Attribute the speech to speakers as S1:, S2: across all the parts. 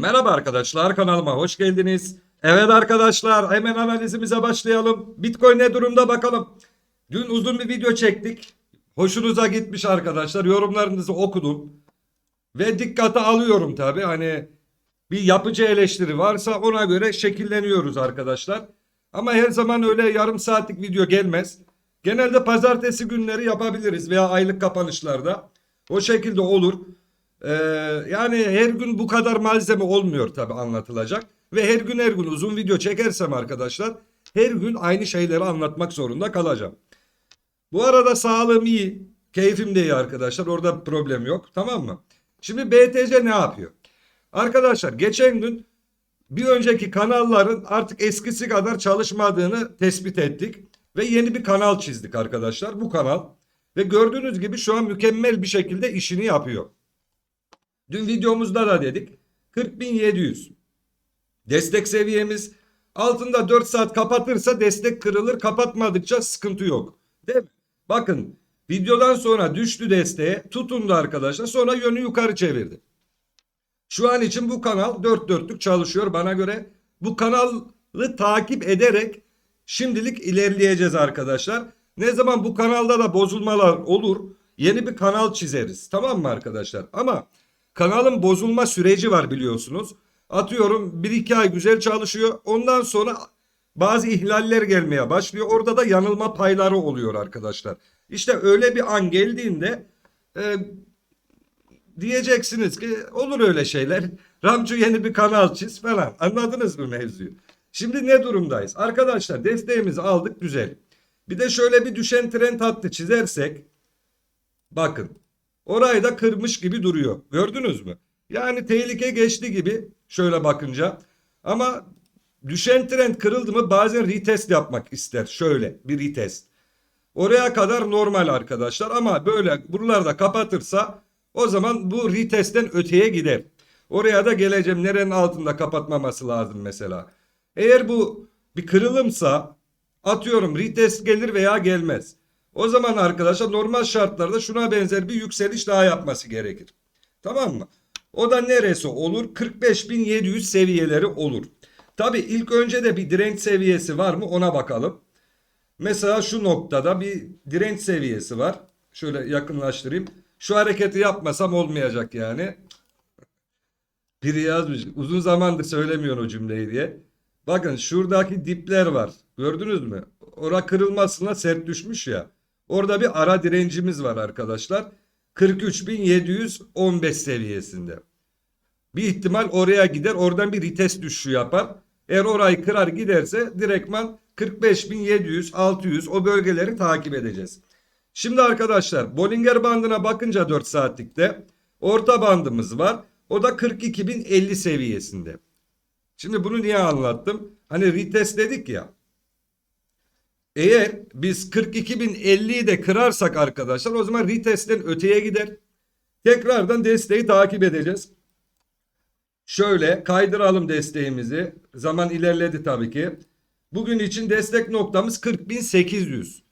S1: Merhaba arkadaşlar kanalıma hoş geldiniz. Evet arkadaşlar hemen analizimize başlayalım. Bitcoin ne durumda bakalım. Dün uzun bir video çektik. Hoşunuza gitmiş arkadaşlar. Yorumlarınızı okudum. Ve dikkate alıyorum tabi. Hani bir yapıcı eleştiri varsa ona göre şekilleniyoruz arkadaşlar. Ama her zaman öyle yarım saatlik video gelmez. Genelde pazartesi günleri yapabiliriz veya aylık kapanışlarda. O şekilde olur. Ee, yani her gün bu kadar malzeme olmuyor tabi anlatılacak. Ve her gün her gün uzun video çekersem arkadaşlar her gün aynı şeyleri anlatmak zorunda kalacağım. Bu arada sağlığım iyi. Keyfim de iyi arkadaşlar. Orada problem yok. Tamam mı? Şimdi BTC ne yapıyor? Arkadaşlar geçen gün bir önceki kanalların artık eskisi kadar çalışmadığını tespit ettik. Ve yeni bir kanal çizdik arkadaşlar. Bu kanal. Ve gördüğünüz gibi şu an mükemmel bir şekilde işini yapıyor. Dün videomuzda da dedik. 40.700. Destek seviyemiz. Altında 4 saat kapatırsa destek kırılır. Kapatmadıkça sıkıntı yok. Değil mi? Bakın videodan sonra düştü desteğe. Tutundu arkadaşlar. Sonra yönü yukarı çevirdi. Şu an için bu kanal dört dörtlük çalışıyor bana göre. Bu kanalı takip ederek şimdilik ilerleyeceğiz arkadaşlar. Ne zaman bu kanalda da bozulmalar olur yeni bir kanal çizeriz. Tamam mı arkadaşlar? Ama kanalın bozulma süreci var biliyorsunuz. Atıyorum 1-2 ay güzel çalışıyor. Ondan sonra bazı ihlaller gelmeye başlıyor. Orada da yanılma payları oluyor arkadaşlar. İşte öyle bir an geldiğinde e, diyeceksiniz ki olur öyle şeyler. Ramcu yeni bir kanal çiz falan. Anladınız mı mevzuyu? Şimdi ne durumdayız? Arkadaşlar desteğimizi aldık güzel. Bir de şöyle bir düşen trend hattı çizersek bakın orayı da kırmış gibi duruyor. Gördünüz mü? Yani tehlike geçti gibi şöyle bakınca. Ama düşen trend kırıldı mı bazen retest yapmak ister. Şöyle bir retest. Oraya kadar normal arkadaşlar ama böyle buralarda kapatırsa o zaman bu retestten öteye gider. Oraya da geleceğim. Nerenin altında kapatmaması lazım mesela. Eğer bu bir kırılımsa atıyorum retest gelir veya gelmez. O zaman arkadaşlar normal şartlarda şuna benzer bir yükseliş daha yapması gerekir. Tamam mı? O da neresi olur? 45.700 seviyeleri olur. Tabi ilk önce de bir direnç seviyesi var mı ona bakalım. Mesela şu noktada bir direnç seviyesi var. Şöyle yakınlaştırayım. Şu hareketi yapmasam olmayacak yani. Biri yazmış. Uzun zamandır söylemiyor o cümleyi diye. Bakın şuradaki dipler var. Gördünüz mü? Ora kırılmasına sert düşmüş ya. Orada bir ara direncimiz var arkadaşlar. 43.715 seviyesinde. Bir ihtimal oraya gider. Oradan bir retest düşüşü yapar. Eğer orayı kırar giderse direktman 45.700, 600 o bölgeleri takip edeceğiz. Şimdi arkadaşlar Bollinger bandına bakınca 4 saatlikte orta bandımız var. O da 42.050 seviyesinde. Şimdi bunu niye anlattım? Hani retest dedik ya. Eğer biz 42.050'yi de kırarsak arkadaşlar o zaman retestten öteye gider. Tekrardan desteği takip edeceğiz. Şöyle kaydıralım desteğimizi. Zaman ilerledi tabii ki. Bugün için destek noktamız 40.800.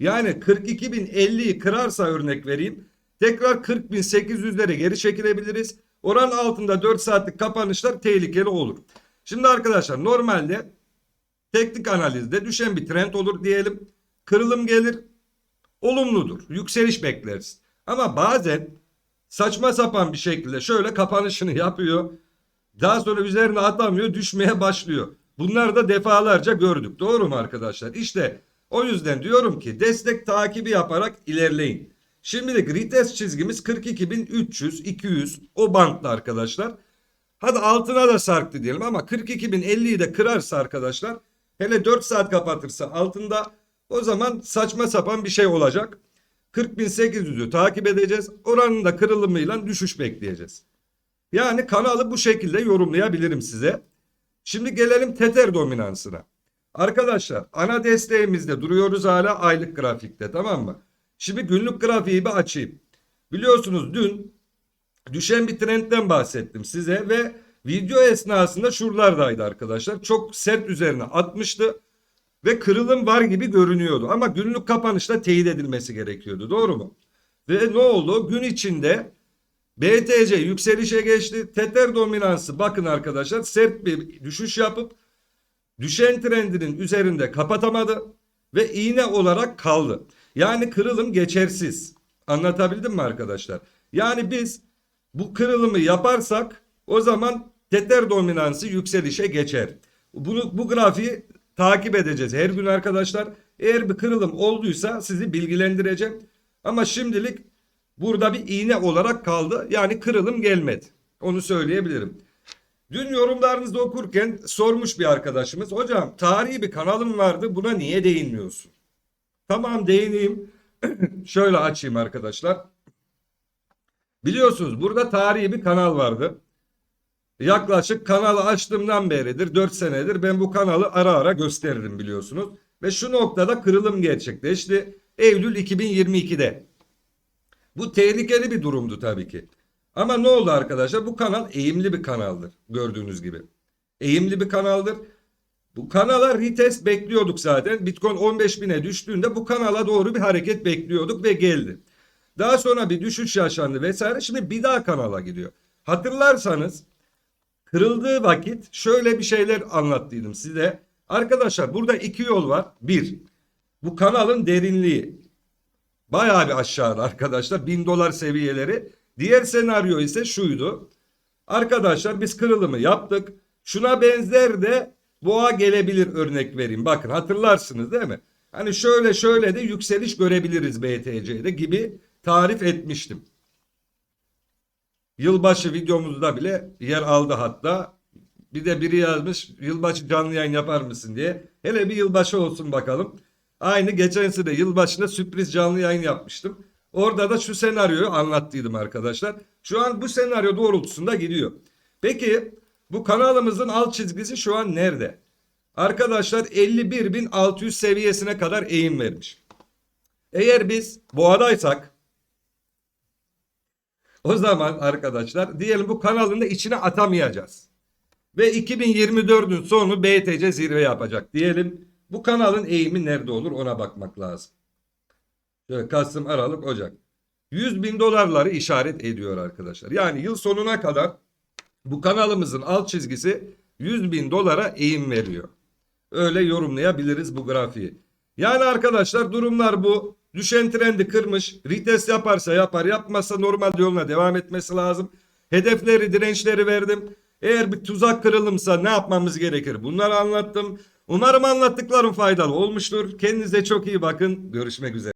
S1: Yani 42.050'yi kırarsa örnek vereyim. Tekrar 40.800'lere geri çekilebiliriz. Oran altında 4 saatlik kapanışlar tehlikeli olur. Şimdi arkadaşlar normalde teknik analizde düşen bir trend olur diyelim. Kırılım gelir. Olumludur. Yükseliş bekleriz. Ama bazen saçma sapan bir şekilde şöyle kapanışını yapıyor. Daha sonra üzerine atamıyor düşmeye başlıyor. Bunları da defalarca gördük. Doğru mu arkadaşlar? İşte o yüzden diyorum ki destek takibi yaparak ilerleyin. Şimdilik retest çizgimiz 42.300, 200 o bantta arkadaşlar. Hadi altına da sarktı diyelim ama 42.050'yi de kırarsa arkadaşlar hele 4 saat kapatırsa altında o zaman saçma sapan bir şey olacak. 40.800'ü takip edeceğiz. Oranın da kırılımıyla düşüş bekleyeceğiz. Yani kanalı bu şekilde yorumlayabilirim size. Şimdi gelelim Tether dominansına. Arkadaşlar ana desteğimizde duruyoruz hala aylık grafikte tamam mı? Şimdi günlük grafiği bir açayım. Biliyorsunuz dün düşen bir trendten bahsettim size ve video esnasında şuralardaydı arkadaşlar. Çok sert üzerine atmıştı ve kırılım var gibi görünüyordu. Ama günlük kapanışta teyit edilmesi gerekiyordu doğru mu? Ve ne oldu? Gün içinde BTC yükselişe geçti. Tether dominansı bakın arkadaşlar sert bir düşüş yapıp düşen trendinin üzerinde kapatamadı ve iğne olarak kaldı. Yani kırılım geçersiz. Anlatabildim mi arkadaşlar? Yani biz bu kırılımı yaparsak o zaman Tether dominansı yükselişe geçer. Bunu bu grafiği takip edeceğiz her gün arkadaşlar. Eğer bir kırılım olduysa sizi bilgilendireceğim. Ama şimdilik burada bir iğne olarak kaldı. Yani kırılım gelmedi. Onu söyleyebilirim. Dün yorumlarınızda okurken sormuş bir arkadaşımız. Hocam tarihi bir kanalım vardı buna niye değinmiyorsun? Tamam değineyim. Şöyle açayım arkadaşlar. Biliyorsunuz burada tarihi bir kanal vardı. Yaklaşık kanalı açtığımdan beridir 4 senedir ben bu kanalı ara ara gösteririm biliyorsunuz. Ve şu noktada kırılım gerçekleşti. Eylül 2022'de. Bu tehlikeli bir durumdu tabii ki. Ama ne oldu arkadaşlar? Bu kanal eğimli bir kanaldır gördüğünüz gibi. Eğimli bir kanaldır. Bu kanala retest bekliyorduk zaten. Bitcoin 15 bine düştüğünde bu kanala doğru bir hareket bekliyorduk ve geldi. Daha sonra bir düşüş yaşandı vesaire. Şimdi bir daha kanala gidiyor. Hatırlarsanız kırıldığı vakit şöyle bir şeyler anlattıydım size. Arkadaşlar burada iki yol var. Bir, bu kanalın derinliği. Bayağı bir aşağıda arkadaşlar. Bin dolar seviyeleri. Diğer senaryo ise şuydu. Arkadaşlar biz kırılımı yaptık. Şuna benzer de boğa gelebilir örnek vereyim. Bakın hatırlarsınız değil mi? Hani şöyle şöyle de yükseliş görebiliriz BTC'de gibi tarif etmiştim. Yılbaşı videomuzda bile yer aldı hatta. Bir de biri yazmış yılbaşı canlı yayın yapar mısın diye. Hele bir yılbaşı olsun bakalım. Aynı geçen sene yılbaşında sürpriz canlı yayın yapmıştım. Orada da şu senaryoyu anlattıydım arkadaşlar. Şu an bu senaryo doğrultusunda gidiyor. Peki bu kanalımızın alt çizgisi şu an nerede? Arkadaşlar 51.600 seviyesine kadar eğim vermiş. Eğer biz boğadaysak o zaman arkadaşlar diyelim bu kanalın da içine atamayacağız. Ve 2024'ün sonu BTC zirve yapacak diyelim. Bu kanalın eğimi nerede olur ona bakmak lazım. Şöyle Kasım, Aralık, Ocak. 100 bin dolarları işaret ediyor arkadaşlar. Yani yıl sonuna kadar bu kanalımızın alt çizgisi 100 bin dolara eğim veriyor. Öyle yorumlayabiliriz bu grafiği. Yani arkadaşlar durumlar bu. Düşen trendi kırmış. Retest yaparsa yapar. Yapmazsa normal yoluna devam etmesi lazım. Hedefleri, dirençleri verdim. Eğer bir tuzak kırılımsa ne yapmamız gerekir? Bunları anlattım. Umarım anlattıklarım faydalı olmuştur. Kendinize çok iyi bakın. Görüşmek üzere.